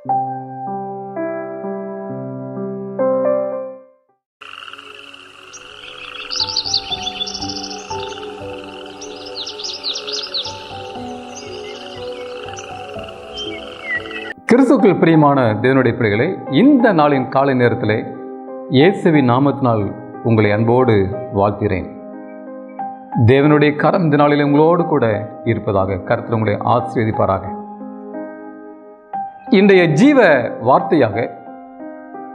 கிறிஸ்துக்கள் பிரியமான தேவனுடைய பிள்ளைகளே இந்த நாளின் காலை நேரத்தில் இயேசுவின் நாமத்தினால் உங்களை அன்போடு வாழ்த்துகிறேன். தேவனுடைய கரம் இந்த நாளில் உங்களோடு கூட இருப்பதாக கருத்தில் உங்களை ஆசீர்வதிப்பாராக. இன்றைய ஜீவ வார்த்தையாக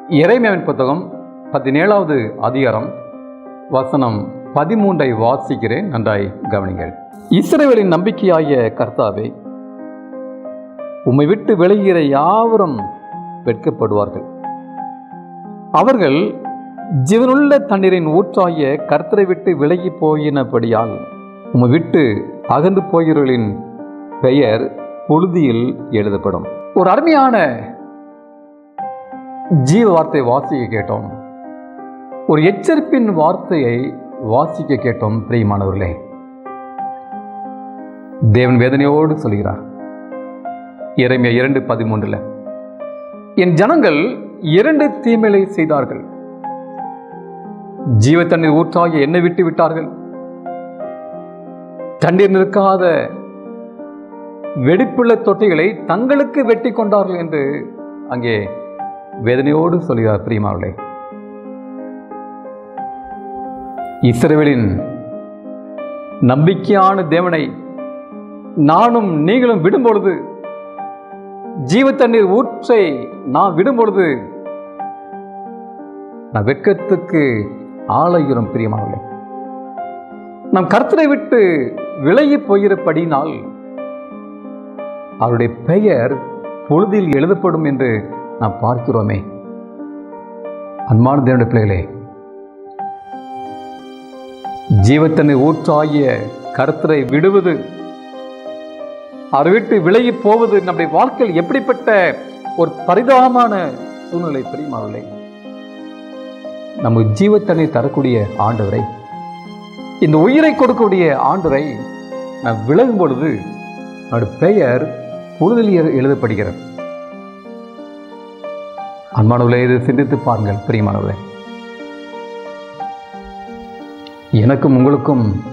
இறைமையின் புத்தகம் பதினேழாவது அதிகாரம் வசனம் பதிமூன்றை வாசிக்கிறேன். நன்றாய் கவனிங்கள். இஸ்ரவேலின் நம்பிக்கையாகிய கர்த்தாவே உம்மை விட்டு விலகிற யாவரும் வெட்கப்படுவார்கள். அவர்கள் ஜீவனுள்ள தண்ணீரின் ஊற்றாகிய கர்த்தரை விட்டு விலகி போயினபடியால் உம்மை விட்டு அகந்து போகிறவர்களின் பெயர் புழுதியில் எழுதப்படும். ஒரு அருமையான ஜீவ வார்த்தை வாசிக்க கேட்டோம். ஒரு எச்சரிப்பின் வார்த்தையை வாசிக்க கேட்டோம் பிரியமானவர்களே. தேவன் வேதனையோடு சொல்கிறார் இறைமைய இரண்டு பதிமூன்றில் என் ஜனங்கள் இரண்டு தீமைகளை செய்தார்கள். ஜீவ தண்ணீர் ஊற்றாக என்னை விட்டு விட்டார்கள் தண்ணீர் நிற்காத வெடிப்புள்ள தொட்டிகளை தங்களுக்கு வெட்டி கொண்டார்கள் என்று அங்கே வேதனையோடு சொல்கிறார் பிரியமாவளே இஸ்ரவேலின் நம்பிக்கையான தேவனை நானும் நீங்களும் விடும்பொழுது ஜீவ தண்ணீர் ஊற்றை நான் விடும்பொழுது நான் வெக்கத்துக்கு ஆளையுறும் பிரியமாவளே நம் கருத்தரை விட்டு விலகி போகிறபடினால் அவருடைய பெயர் பொழுதில் எழுதப்படும் என்று நாம் பார்க்கிறோமே. அன்பான தேவனுடைய பிள்ளைகளே ஜீவத்தனை ஊற்றாகிய கருத்தரை விடுவது அவரை விட்டு விலகி போவது நம்முடைய வாழ்க்கையில் எப்படிப்பட்ட ஒரு பரிதாபமான சூழ்நிலை பிரியமாவில்லை நமக்கு ஜீவத்தனை தரக்கூடிய ஆண்டவரை இந்த உயிரை கொடுக்கக்கூடிய ஆண்டவரை நான் விலகும் பொழுது அவருடைய பெயர் புழுதலில் எழுதப்படுகிறது. அன்பானவர்களே இதை சிந்தித்து பாருங்கள் பிரியமானவர்களே. எனக்கும் உங்களுக்கும்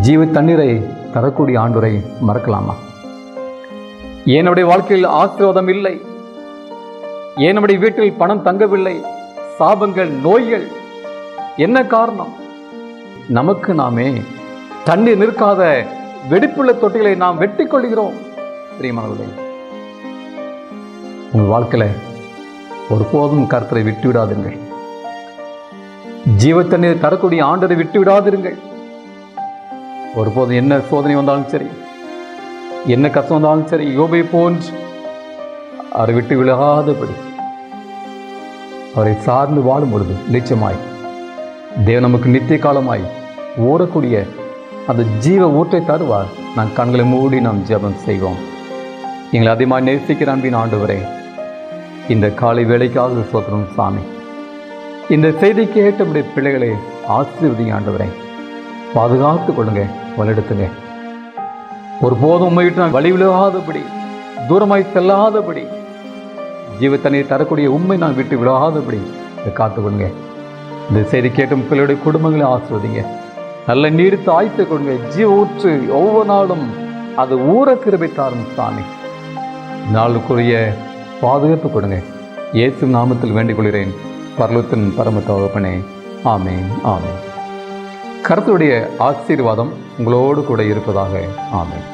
ஜீவ தண்ணீரை தரக்கூடிய ஆண்டுரை மறக்கலாமா? என்னுடைய வாழ்க்கையில் ஆசீர்வாதம் இல்லை? என்னுடைய வீட்டில் பணம் தங்கவில்லை? சாபங்கள் நோய்கள் என்ன காரணம்? நமக்கு நாமே தண்ணீர் நிற்காத வெடிப்புள்ள தொட்டிகளை நாம் வெட்டி கொள்கிறோம் பிரியமானவர்களே உங்கள் வாழ்க்கையில ஒருபோதும் கருத்தரை விட்டு விடாதீர்கள் ஜீவத்தண்ணீர் தரக்கூடிய ஆண்டரை விட்டு விடாதிருங்கள் ஒருபோதும் என்ன சோதனை வந்தாலும் சரி என்ன கஷ்டம் வந்தாலும் சரி யோபை போன்று அவரை விட்டு விலகாதபடி அவரை சார்ந்து வாழும் பொழுது நிச்சயமாய் தேவன் நமக்கு நித்திய காலமாய் ஓடக்கூடிய அந்த ஜீவ ஊற்றை தருவார். நான் கண்களை மூடி நாம் ஜெபம் செய்வோம். எங்களை அதிகமாக நேசிக்கிற அன்பின் ஆண்டவரே இந்த காலை வேலைக்காக சோத்திரம் சாமி. இந்த செய்தி கேட்டபடி பிள்ளைகளை ஆசீர்வதிங்க ஆண்டவரே. பாதுகாத்து கொள்ளுங்க வழியெடுத்துங்க ஒருபோதும் உண்மை விட்டு நான் வழி விலகாதபடி தூரமாய் செல்லாதபடி ஜீவத்தனையை தரக்கூடிய உண்மை நான் விட்டு விழாதபடி காத்துக்கொள்ளுங்க. இந்த செய்தி கேட்டும் பிள்ளையுடைய குடும்பங்களை ஆசிர்வதிங்க. நல்ல நீடித்து ஆய்த்து கொடுங்க ஜீவ ஊற்று ஒவ்வொரு நாளும் அது ஊற கிருபை தாரும் சாமி. நாளுக்குரிய பாதுகாப்பு கொடுங்க. இயேசு நாமத்தில் வேண்டிக் கொள்கிறேன். பரலத்தின் பரம தகப்பனே. ஆமேன் ஆமேன். கருத்துடைய ஆசீர்வாதம் உங்களோடு கூட இருப்பதாக. ஆமேன்.